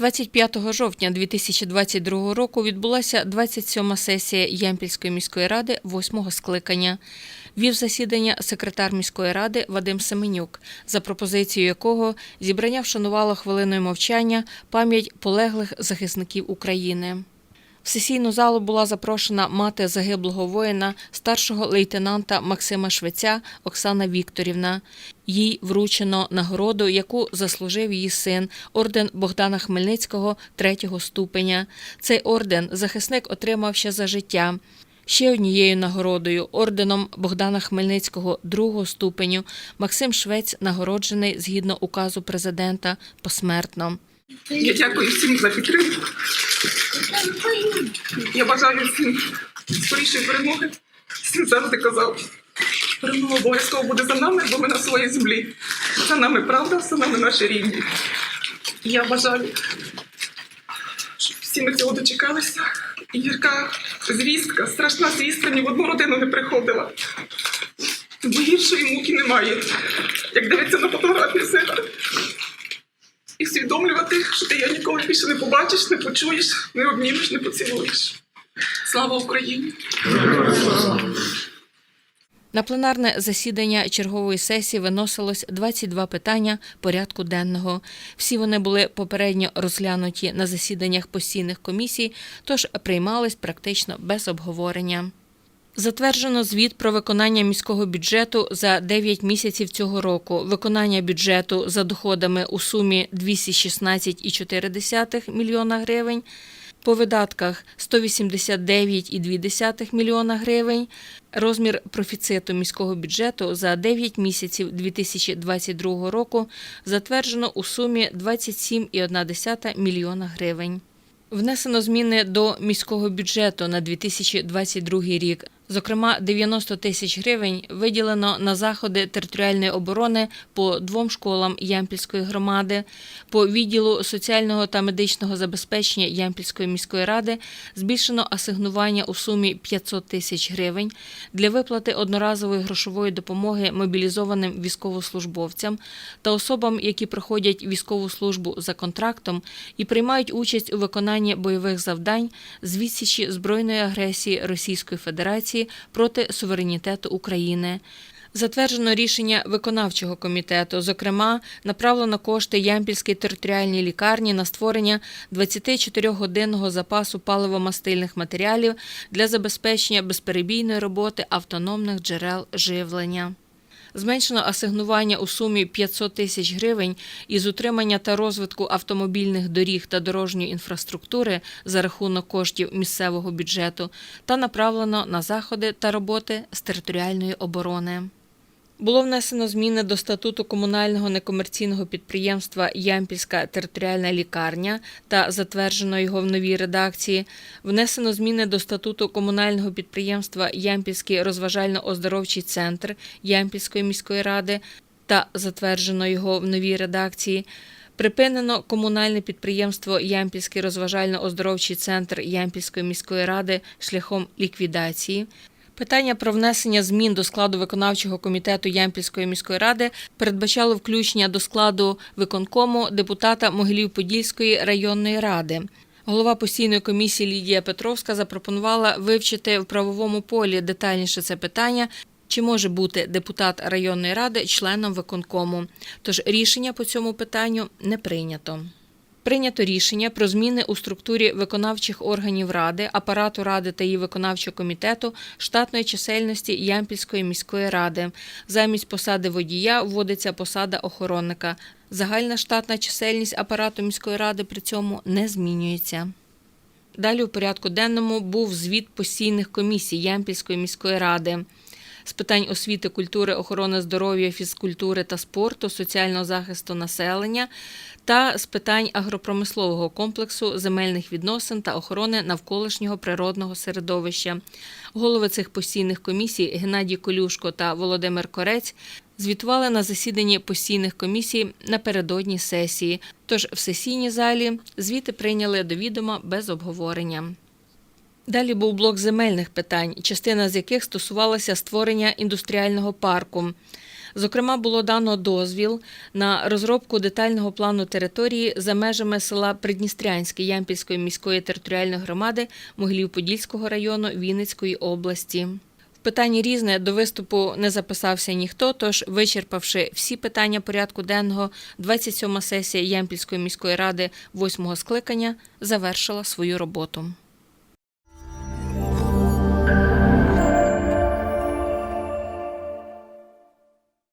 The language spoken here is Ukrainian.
25 жовтня 2022 року відбулася 27-ма сесія Ямпільської міської ради 8-го скликання. Вів засідання секретар міської ради Вадим Семенюк, за пропозицією якого зібрання вшанувало хвилиною мовчання пам'ять полеглих захисників України. В сесійну залу була запрошена мати загиблого воїна, старшого лейтенанта Максима Швеця Оксана Вікторівна. Їй вручено нагороду, яку заслужив її син, орден Богдана Хмельницького третього ступеня. Цей орден захисник отримав ще за життя. Ще однією нагородою орденом Богдана Хмельницького другого ступеню Максим Швець нагороджений згідно указу президента посмертно. Я дякую всім за підтримку. Я бажаю всім скорішої перемоги. Завжди казав. Перемога обов'язково буде за нами, бо ми на своїй землі. За нами правда, за нами наші рідні. Я бажаю, щоб всі ми цього дочекалися. І гірка звістка, страшна звістка ні в одну родину не приходила. Бо гіршої муки немає. Як дивиться на фотографію сина і усвідомлювати, що ти його ніколи більше не побачиш, не почуєш, не обнімеш, не поцілуєш. Слава Україні! На пленарне засідання чергової сесії виносилось 22 питання порядку денного. Всі вони були попередньо розглянуті на засіданнях постійних комісій, тож приймались практично без обговорення. Затверджено звіт про виконання міського бюджету за 9 місяців цього року. Виконання бюджету за доходами у сумі 216,4 мільйона гривень, по видатках 189,2 млн грн. Розмір профіциту міського бюджету за 9 місяців 2022 року затверджено у сумі 27,1 млн грн. Внесено зміни до міського бюджету на 2022 рік. Зокрема, 90 тисяч гривень виділено на заходи територіальної оборони по двом школам Ямпільської громади, по відділу соціального та медичного забезпечення Ямпільської міської ради. Збільшено асигнування у сумі 500 тисяч гривень для виплати одноразової грошової допомоги мобілізованим військовослужбовцям та особам, які проходять військову службу за контрактом і приймають участь у виконанні бойових завдань з відсічі збройної агресії Російської Федерації проти суверенітету України. Затверджено рішення виконавчого комітету. Зокрема, направлено кошти Ямпільській територіальній лікарні на створення 24-годинного запасу паливомастильних матеріалів для забезпечення безперебійної роботи автономних джерел живлення. Зменшено асигнування у сумі 500 тисяч гривень із утримання та розвитку автомобільних доріг та дорожньої інфраструктури за рахунок коштів місцевого бюджету та направлено на заходи та роботи з територіальної оборони. Було внесено зміни до статуту комунального некомерційного підприємства Ямпільська територіальна лікарня та затверджено його в новій редакції. Внесено зміни до статуту комунального підприємства Ямпільський розважально-оздоровчий центр Ямпільської міської ради та затверджено його в новій редакції. Припинено комунальне підприємство Ямпільський розважально-оздоровчий центр Ямпільської міської ради шляхом ліквідації. Питання про внесення змін до складу виконавчого комітету Ямпільської міської ради передбачало включення до складу виконкому депутата Могилів-Подільської районної ради. Голова постійної комісії Лідія Петровська запропонувала вивчити в правовому полі детальніше це питання. Чи може бути депутат районної ради членом виконкому? Тож рішення по цьому питанню не прийнято. Прийнято рішення про зміни у структурі виконавчих органів ради, апарату ради та її виконавчого комітету штатної чисельності Ямпільської міської ради. Замість посади водія вводиться посада охоронника. Загальна штатна чисельність апарату міської ради при цьому не змінюється. Далі у порядку денному був звіт постійних комісій Ямпільської міської ради. З питань освіти, культури, охорони здоров'я, фізкультури та спорту, соціального захисту населення та з питань агропромислового комплексу, земельних відносин та охорони навколишнього природного середовища. Голови цих постійних комісій Геннадій Колюшко та Володимир Корець звітували на засіданні постійних комісій напередодні сесії. Тож в сесійній залі звіти прийняли до відома без обговорення. Далі був блок земельних питань, частина з яких стосувалася створення індустріального парку. Зокрема, було дано дозвіл на розробку детального плану території за межами села Придністрянське Ямпільської міської територіальної громади Могилів-Подільського району Вінницької області. В питанні різне до виступу не записався ніхто, тож, вичерпавши всі питання порядку денного, 27-ма сесія Ямпільської міської ради 8 скликання завершила свою роботу.